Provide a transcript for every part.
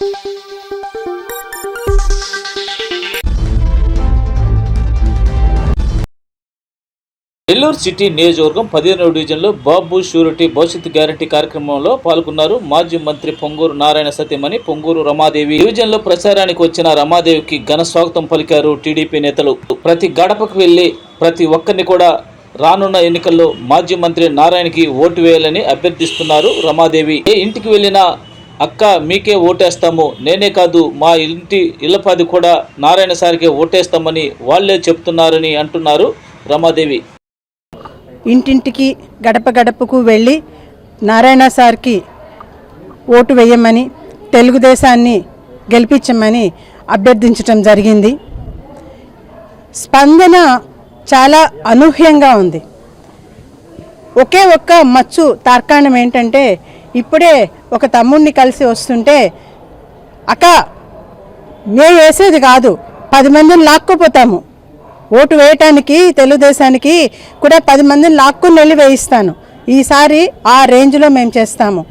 Nellore city నియోజకవర్గం పదిహేనవ డివిజన్లో బాబు షూరిటీ భవిష్యత్ గ్యారంటీ కార్యక్రమంలో పాల్గొన్నారు మాజీ మంత్రి పొంగూరు నారాయణ సత్యమణి పొంగూరు రమాదేవి. డివిజన్లో ప్రచారానికి వచ్చిన రమాదేవికి ఘన స్వాగతం పలికారు టీడీపీ నేతలు. ప్రతి గడపకు వెళ్ళి ప్రతి ఒక్కరిని కూడా రానున్న ఎన్నికల్లో మాజీ మంత్రి నారాయణకి ఓటు వేయాలని అభ్యర్థిస్తున్నారు రమాదేవి. ఏ ఇంటికి వెళ్ళినా అక్క మీకే ఓటేస్తాము. నేనే కాదు మా ఇంటి ఇళ్ళపాది కూడా నారాయణ సారికే ఓటేస్తామని వాళ్ళే చెప్తున్నారని అంటున్నారు రమాదేవి. ఇంటింటికి గడప గడపకు వెళ్ళి నారాయణ సార్కి ఓటు వేయమని తెలుగుదేశాన్ని గెలిపించమని అభ్యర్థించటం జరిగింది. స్పందన చాలా అనూహ్యంగా ఉంది. ఒకే ఒక్క మచ్చు తార్కాణం ఏంటంటే ఇప్పుడే ఒక తమ్ముడిని కలిసి వస్తుంటే అక్క మేము వేసేది కాదు పది మందిని లాక్కోపోతాము. ఓటు వేయటానికి తెలుగుదేశానికి కూడా పది మందిని లాక్కుని వెళ్ళి వేయిస్తాను. ఈసారి ఆ రేంజ్లో మేము చేస్తాము.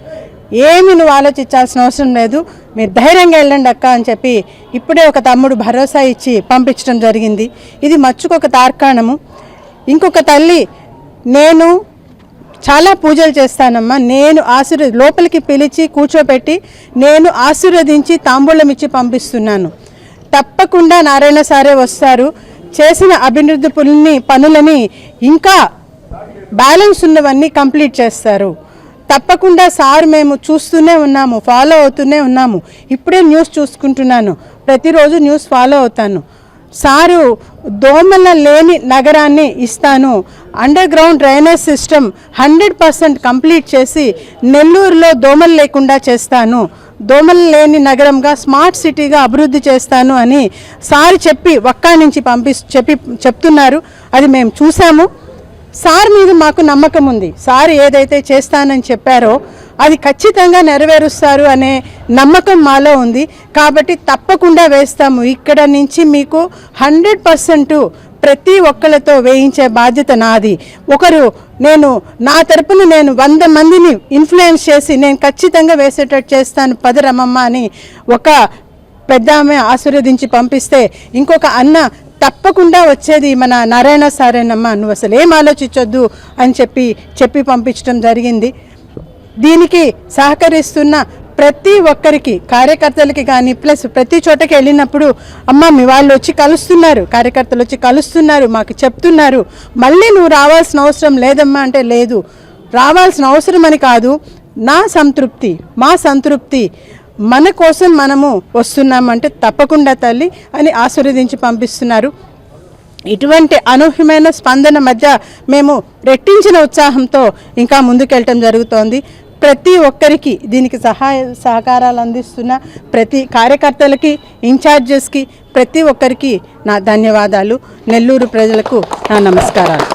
ఏమి నువ్వు ఆలోచించాల్సిన అవసరం లేదు. మీరు ధైర్యంగా వెళ్ళండి అక్క అని చెప్పి ఇప్పుడే ఒక తమ్ముడు భరోసా ఇచ్చి పంపించడం జరిగింది. ఇది మచ్చుకొక తార్కాణము. ఇంకొక తల్లి నేను చాలా పూజలు చేస్తానమ్మా. నేను ఆశీర్వ లోపలికి పిలిచి కూర్చోబెట్టి నేను ఆశీర్వదించి తాంబూలం ఇచ్చి పంపిస్తున్నాను. తప్పకుండా నారాయణ సారే వస్తారు. చేసిన అభివృద్ధి పుల్ని పనులని ఇంకా బ్యాలెన్స్ ఉన్నవన్నీ కంప్లీట్ చేస్తారు. తప్పకుండా సార్ మేము చూస్తూనే ఉన్నాము ఫాలో అవుతూనే ఉన్నాము. ఇప్పుడే న్యూస్ చూసుకుంటున్నాను. ప్రతిరోజు న్యూస్ ఫాలో అవుతాను. సారు దోమల లేని నగరాన్ని ఇస్తాను. Underground drainage system hundred percent complete చేసి నెల్లూరులో దోమలు లేకుండా చేస్తాను. దోమలు లేని నగరంగా స్మార్ట్ సిటీగా అభివృద్ధి చేస్తాను అని సార్ చెప్పి ఒక్కా నుంచి పంపి చెప్పి చెప్తున్నారు. అది మేము చూసాము. సార్ మీద మాకు నమ్మకం ఉంది. సార్ ఏదైతే చేస్తానని చెప్పారో అది ఖచ్చితంగా నెరవేరుస్తారు అనే నమ్మకం మాలో ఉంది. కాబట్టి తప్పకుండా వేస్తాము. ఇక్కడ నుంచి మీకు హండ్రెడ్ పర్సెంట్ ప్రతి ఒక్కరితో వేయించే బాధ్యత నాది. ఒకరు నేను నా తరపున నేను వంద మందిని ఇన్ఫ్లుయెన్స్ చేసి నేను ఖచ్చితంగా వేసేటట్టు చేస్తాను పది రమమ్మ అని ఒక పెద్ద ఆమె ఆశీర్వదించి పంపిస్తే ఇంకొక అన్న తప్పకుండా వచ్చేది మన నారాయణ సారేనమ్మ. నువ్వు అసలు ఏం ఆలోచించొద్దు అని చెప్పి చెప్పి పంపించడం జరిగింది. దీనికి సహకరిస్తున్న ప్రతి ఒక్కరికి కార్యకర్తలకి కానీ ప్లస్ ప్రతి చోటకి వెళ్ళినప్పుడు అమ్మ మీ వాళ్ళు వచ్చి కలుస్తున్నారు కార్యకర్తలు వచ్చి కలుస్తున్నారు మాకు చెప్తున్నారు. మళ్ళీ నువ్వు రావాల్సిన అవసరం లేదమ్మా అంటే లేదు. రావాల్సిన అవసరం అని కాదు నా సంతృప్తి మా సంతృప్తి మన కోసం మనము వస్తున్నామంటే తప్పకుండా తల్లి అని ఆశీర్వదించి పంపిస్తున్నారు. ఇటువంటి అనూహ్యమైన స్పందన మధ్య మేము రెట్టించిన ఉత్సాహంతో ఇంకా ముందుకెళ్ళటం జరుగుతోంది. ప్రతి ఒక్కరికి దీనికి సహాయ సహకారాలు అందిస్తున్న ప్రతి కార్యకర్తలకి ఇన్ఛార్జెస్కి ప్రతి ఒక్కరికి నా ధన్యవాదాలు. నెల్లూరు ప్రజలకు నా నమస్కారాలు.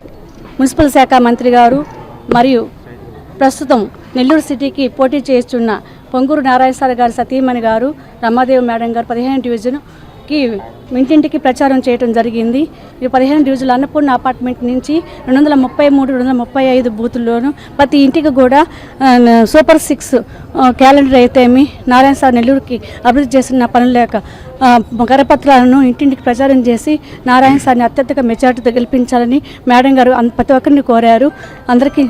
మున్సిపల్ శాఖ మంత్రి గారు మరియు ప్రస్తుతం నెల్లూరు సిటీకి పోటీ చేస్తున్న పొంగూరు నారాయణ సార్ సతీమణి గారు రమాదేవి మేడం గారు పదిహేను డివిజన్ వాళ్ళకి ఇంటింటికి ప్రచారం చేయడం జరిగింది. ఈ పదిహేను డివిజన్ల అన్నపూర్ణ అపార్ట్మెంట్ నుంచి రెండు వందల ముప్పై మూడు రెండు వందల ముప్పై ఐదు బూతుల్లోనూ ప్రతి ఇంటికి కూడా సూపర్ సిక్స్ క్యాలెండర్ అయితేమి నారాయణ సార్ నెల్లూరుకి అభివృద్ధి చేసిన పనులు లేక కరపత్రాలను ఇంటింటికి ప్రచారం చేసి నారాయణ సార్ని అత్యధిక మెజార్టీతో గెలిపించాలని మేడం గారు ప్రతి ఒక్కరిని కోరారు. అందరికీ